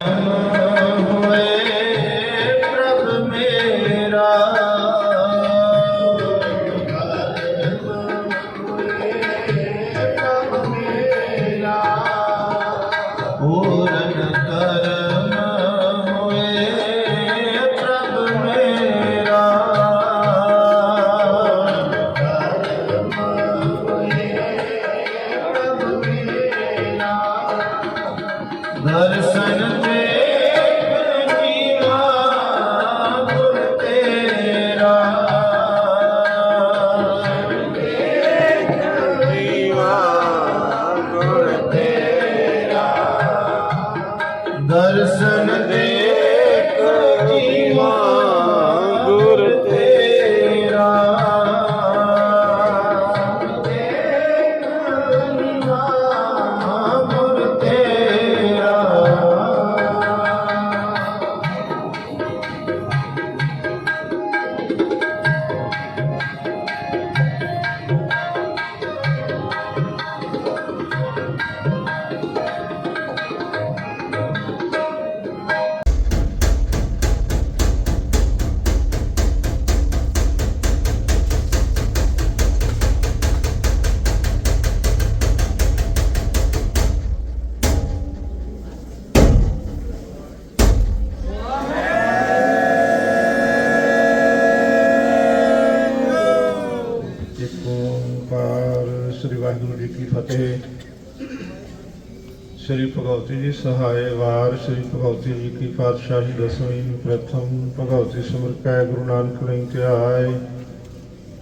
ਹੋਏ ਦਰਸ਼ਨ ਦੇਖ ਸ੍ਰੀ ਭਗਵਤੀ ਜੀ, ਸਹਾਇ ਵਾਰ ਸ੍ਰੀ ਭਗਵਤੀ ਜੀ ਕੀ ਪਾਤਸ਼ਾਹੀ ਦਸਵੀਂ ਪ੍ਰਥਮ ਭਗਵਤੀ ਸਿਮਰ ਕੈ ਗੁਰੂ ਨਾਨਕ ਲਈ ਧਿਆਏ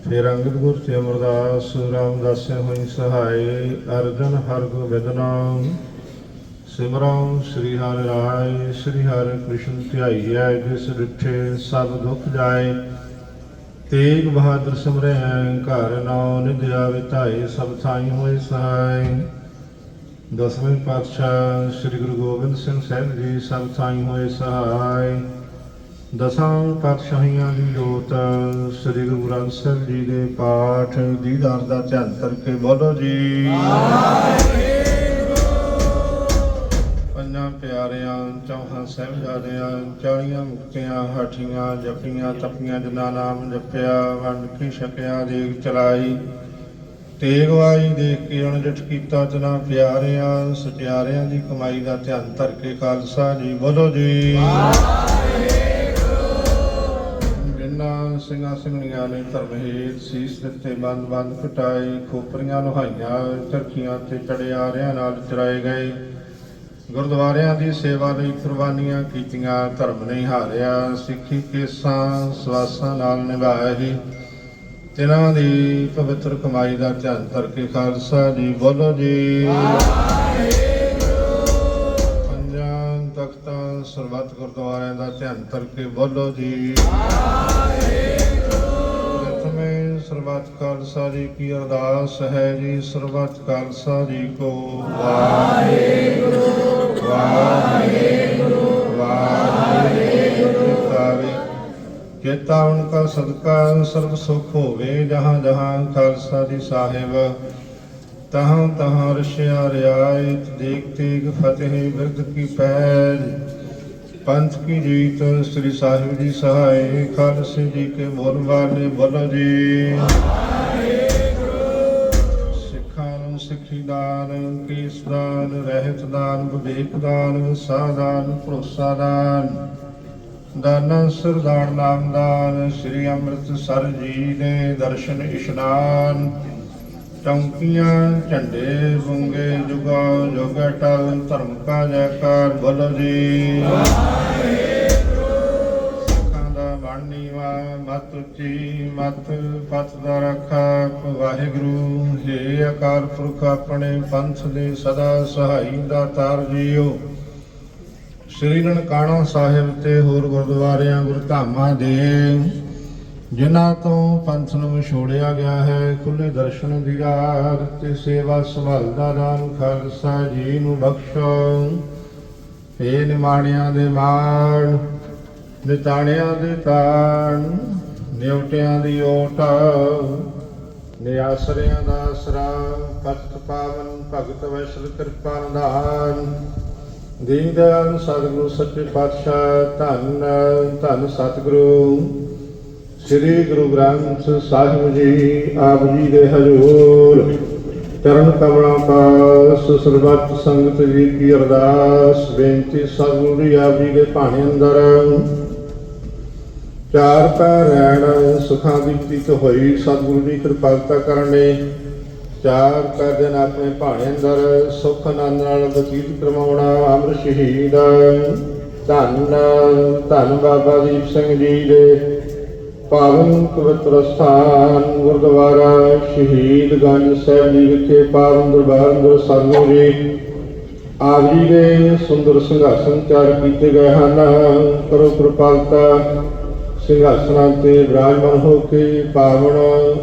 ਫਿਰ ਅੰਗਦ ਗੁਰ ਤੇ ਅਮਰਦਾਸ ਰਾਮਦਾਸੇ ਹੋਈ ਸਹਾਇ ਅਰਜਨ ਹਰ ਗੋਬਿੰਦ ਨਾਮ। ਸਿਮਰਨ ਸ੍ਰੀ ਹਰਿ ਰਾਏ, ਸ੍ਰੀ ਹਰਿ ਕ੍ਰਿਸ਼ਨ ਧਿਆਈਐ, ਜਿਸ ਡਿਠੇ ਸਭ ਦੁੱਖ ਜਾਏ। ਤੇਗ ਬਹਾਦਰ ਸਿਮਰੈ, ਘਰ ਨਾਉ ਨਿਧ ਵਿਤਾਏ ਧਾਏ ਸਭ ਥਾਈ ਹੋਏ ਸਹਾਈ ਦਸਵੇਂ ਪਾਤਸ਼ਾਹ ਸ੍ਰੀ ਗੁਰੂ ਗੋਬਿੰਦ ਸਿੰਘ ਸਾਹਿਬ ਜੀ ਸਭ ਥਾਈ ਹੋਏ ਸਹਾਈ। ਦਸਾਂ ਪਾਤਸ਼ਾਹੀਆਂ ਦੀ ਜੋਤ ਸ੍ਰੀ ਗੁਰੂ ਗ੍ਰੰਥ ਸਾਹਿਬ ਜੀ ਦੇ ਪਾਠ ਦੀਦਾਰ ਦਾ ਧਿਆਨ ਕਰਕੇ ਬੋਲੋ ਜੀ। ਪੰਜਾਂ ਪਿਆਰਿਆਂ, ਚੌਹਾਂ ਸਾਹਿਬਜ਼ਾਦਿਆਂ ਚਾਲੀਆਂ ਮੁਕਤਿਆਂ, ਹਠੀਆਂ, ਜਪੀਆਂ, ਤਪੀਆਂ ਜਿਨ੍ਹਾਂ ਨਾਮ ਜਪਿਆ, ਵੰਡ ਕੇ ਛਕਿਆ ਦੇਖ ਚਲਾਈ। ਤੇਗ ਵਾਈ ਦੇਖ ਕੇ ਅਣਜਟ ਕੀਤਾ ਜਨਾ ਪਿਆਰਿਆਂ ਸਚਿਆਰਿਆਂ ਦੀ ਕਮਾਈ ਦਾ ਧਿਆਨ ਧਰ ਕੇ ਖਾਲਸਾ ਜੀ, ਬੋਲੋ ਜੀ। ਜਿਨ੍ਹਾਂ ਸਿੰਘਾਂ ਸਿੰਘਣੀਆਂ ਨੇ ਧਰਮ ਹੇਤ ਸੀਸ ਦਿੱਤੇ, ਬੰਦ ਬੰਦ ਕਟਾਈ, ਖੋਪਰੀਆਂ ਨੁਹਾਈਆਂ ਚਰਖੀਆਂ ਤੇ ਚੜਿਆਰਿਆਂ ਨਾਲ ਚਰਾਏ ਗਏ। ਗੁਰਦੁਆਰਿਆਂ ਦੀ ਸੇਵਾ ਲਈ ਕੁਰਬਾਨੀਆਂ ਕੀਤੀਆਂ, ਧਰਮ ਨਹੀਂ ਹਾਰਿਆ, ਸਿੱਖੀ ਕੇਸਾਂ ਸਵਾਸਾਂ ਨਾਲ ਨਿਭਾਇਆ ਹੀ। ਤਿਨਾਂ ਦੀ ਪਵਿੱਤਰ ਕਮਾਈ ਦਾ ਧਿਆਨ ਕਰਕੇ ਖਾਲਸਾ ਜੀ ਬੋਲੋ ਜੀ। ਪੰਜਾਂ ਤਖਤਾਂ ਸਰਬੱਤ ਗੁਰਦੁਆਰਿਆਂ ਦਾ ਧਿਆਨ ਕਰਕੇ ਬੋਲੋ ਜੀ। ਸਰਬੱਤ ਖਾਲਸਾ ਜੀ ਕੀ ਅਰਦਾਸ ਹੈ ਜੀ, ਸਰਬੱਤ ਖਾਲਸਾ ਜੀ ਕੋ ਵਾਹਿਗੁਰੂ। ਵਾਹਿਗੁਰੂ। ਚੇਤਾ ਉਨਕਾ ਸਦਕਾ ਸਰਬ ਸੁਖ ਹੋਵੇ, ਜਹਾਂ ਜਹਾਂ ਖਾਲਸਾ ਜੀ ਸਾਹਿਬ। ਤਹਾਂ ਤਹਾਂ ਰਸ਼ਿਆ ਰਿਆਇਤ ਦੇਖ ਤੇਗ ਫਤਿਹ ਬਿਰਦ ਕੀ ਪੈਜ। ਪੰਥ ਕੀ ਜੀਤ ਸ੍ਰੀ ਸਾਹਿਬ ਜੀ ਸਹਾਇ ਖਾਲਸੇ ਜੀ ਕੇ ਬੋਲ ਨੇ ਬੋਲੋ ਜੀ। ਸਿੱਖਾਂ ਨੂੰ ਸਿੱਖੀ ਦਾਨ, ਕੇਸ ਦਾਨ, ਰਹਿਤ ਦਾਨ, ਵਿਵੇਕ ਦਾਨ ਸਾਦਾਨ ਭਰੋਸਾ ਦਾਨ। ਦਾਨਾ ਸਰਦਾਰ ਨਾਮਦਾਨ, ਸ੍ਰੀ ਅੰਮ੍ਰਿਤਸਰ ਜੀ ਦੇ ਦਰਸ਼ਨ ਇਸ਼ਨਾਨ। ਚੌਂਕੀਆਂ ਝੰਡੇ ਬੁੰਗੇ, ਜੁਗਾ ਜੋਗਾ ਟਲ, ਧਰਮ ਕਾ ਜੈਕਾਰ ਬੋਲੋ ਜੀ। ਸਿੱਖਾਂ ਦਾ ਬਾਣੀਵਾ ਮਤ ਉੱਚੀ, ਮਤ ਪਤ ਦਾ ਰੱਖਾ ਵਾਹਿਗੁਰੂ। ਹੇ ਅਕਾਲ ਪੁਰਖ, ਆਪਣੇ ਪੰਥ ਦੇ ਸਦਾ ਸਹਾਈ ਦਾ ਤਾਰ ਜੀਓ। ਸ੍ਰੀ ਨਨਕਾਣਾ ਸਾਹਿਬ ਤੇ ਹੋਰ ਗੁਰਦੁਆਰਿਆਂ ਗੁਰਧਾਮਾਂ ਦੇ, ਜਿਨ੍ਹਾਂ ਤੋਂ ਪੰਥ ਨੂੰ ਵਿਛੋੜਿਆ ਗਿਆ ਹੈ ਖੁੱਲੇ ਦਰਸ਼ਨ ਦੀਦਾਰ ਤੇ ਸੇਵਾ ਸੰਭਾਲ ਦਾ ਦਾਨ ਖਾਲਸਾ ਜੀ ਨੂੰ ਬਖਸ਼ੋ। ਏ ਨਿਮਾਣਿਆਂ ਦੇ ਮਾਣ, ਨਿਤਾਣਿਆਂ ਦੇ ਤਾਣ, ਨਿਉਟਿਆਂ ਦੀ ਓਟ, ਨਿਆਸਰਿਆਂ ਦਾ ਆਸਰਾ ਪਤਿਤ ਪਾਵਨ ਭਗਤ ਵੈਸ਼ਲ ਕਿਰਪਾ ਨਿਧਾਨ ਦੀਨ ਸਤਿਗੁਰੂ, ਸੱਚੇ ਪਾਤਸ਼ਾਹ, ਧੰਨ ਧੰਨ ਸਤਿਗੁਰੂ। ਸ੍ਰੀ ਗੁਰੂ ਗ੍ਰੰਥ ਸਾਹਿਬ ਜੀ, ਆਪ ਜੀ ਦੇ ਹਜ਼ੂਰ। ਚਰਨ ਕਮਲਾਂ ਪਾਸ ਸਰਬੱਤ ਸੰਗਤ ਜੀ ਕੀ ਅਰਦਾਸ। ਬੇਨਤੀ ਸਤਿਗੁਰੂ ਜੀ, ਆਪ ਜੀ ਦੇ ਭਾਣੇ ਅੰਦਰ। ਚਾਰ ਪੈ ਰਹਿਣ, ਸੁਖਾਂ ਦੀ ਬਤੀਤ ਹੋਈ। ਸਤਿਗੁਰੂ ਦੀ ਕਿਰਪਾਲਤਾ ਕਰਨੇ ਚਾਰ ਪੈ ਦਿਨ ਆਪਣੇ ਭਾਣੇ ਅੰਦਰ, ਸੁਖ ਆਨੰਦ ਨਾਲ ਬਤੀਤ ਕਰਵਾਉਣਾ ਅਮਰ ਸ਼ਹੀਦ। ਧੰਨ ਧੰਨ ਬਾਬਾ ਦੀਪ ਸਿੰਘ ਜੀ ਦੇ ਪਾਵਨ ਪਵਿੱਤਰ ਸਥਾਨ ਗੁਰਦੁਆਰਾ ਸ਼ਹੀਦਗੰਜ ਸਾਹਿਬ ਜੀ ਵਿਖੇ ਪਾਵਨ ਦਰਬਾਰ ਅੰਦਰ ਸਾਨੂੰ ਜੀ ਆਪ ਜੀ ਦੇ ਸੁੰਦਰ ਸਿੰਘਾਸਨ ਤਿਆਰ ਕੀਤੇ ਗਏ ਹਨ। ਕਰੋ ਕਿਰਪਾਲਤਾ। ਸਿੰਘਾਸਨਾਂ ਤੇ ਵਿਰਾਜਮਾਨ ਹੋ ਕੇ ਪਾਵਨ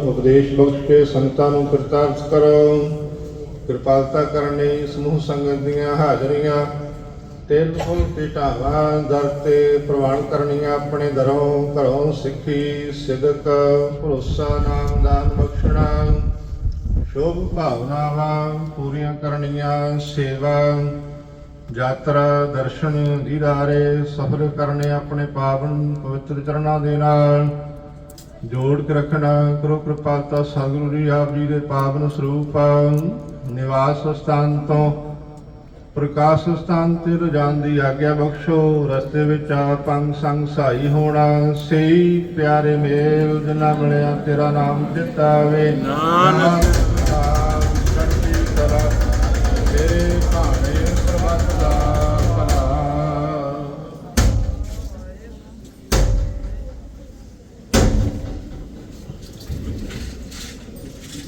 ਉਪਦੇਸ਼ ਬਖਸ਼ ਕੇ ਸੰਤਾਂ ਨੂੰ ਕਿਰਤਾਰਥ ਕਰੋ। ਕਿਰਪਾਲਤਾ ਕਰਨ ਲਈ ਸਮੂਹ ਸੰਗਤ ਦੀਆਂ ਹਾਜ਼ਰੀਆਂ ਤੇਲ ਫੁੱਲ ਤੇ ਦਰ ਤੇ ਪ੍ਰਵਾਨ ਕਰਨੀਆਂ ਆਪਣੇ ਦਰੋਂ ਘਰੋਂ ਸਿੱਖੀ, ਸਿਦਕ, ਭਰੋਸਾ, ਨਾਮ ਦਾਨ ਬਖਸ਼ਣਾ, ਸ਼ੋਭ ਭਾਵਨਾਵਾਂ ਪੂਰੀਆਂ ਕਰਨੀਆਂ, ਸੇਵਾ ਯਾਤਰਾ ਦਰਸ਼ਨ ਦੀਦਾਰੇ ਸਫਰ ਕਰਨੇ ਆਪਣੇ ਪਾਵਨ ਪਵਿੱਤਰ ਚਰਨਾਂ ਦੇ ਨਾਲ। ਜੋੜ ਕੇ ਰੱਖਣਾ ਕਰੋ ਕਿਰਪਾਲਤਾ ਸਤਿਗੁਰੂ ਜੀ ਆਪ ਜੀ ਦੇ ਪਾਵਨ ਸਰੂਪ ਨਿਵਾਸ ਸਥਾਨ ਤੋਂ ਪ੍ਰਕਾਸ਼ ਸਥਾਨ ਤੇ ਰਜਾਨ ਦੀ ਆਗਿਆ ਬਖਸ਼ੋ। ਰਸਤੇ ਵਿੱਚ ਆਪ ਅੰਗ ਸੰਗ ਸਹਾਈ ਹੋਣਾ। ਸਹੀ ਪਿਆਰੇ ਮੇਲ ਜਿਨਾ ਮਿਲਿਆ ਤੇਰਾ ਨਾਮ ਚਿਤ ਆਵੇ ਨਾਨਕ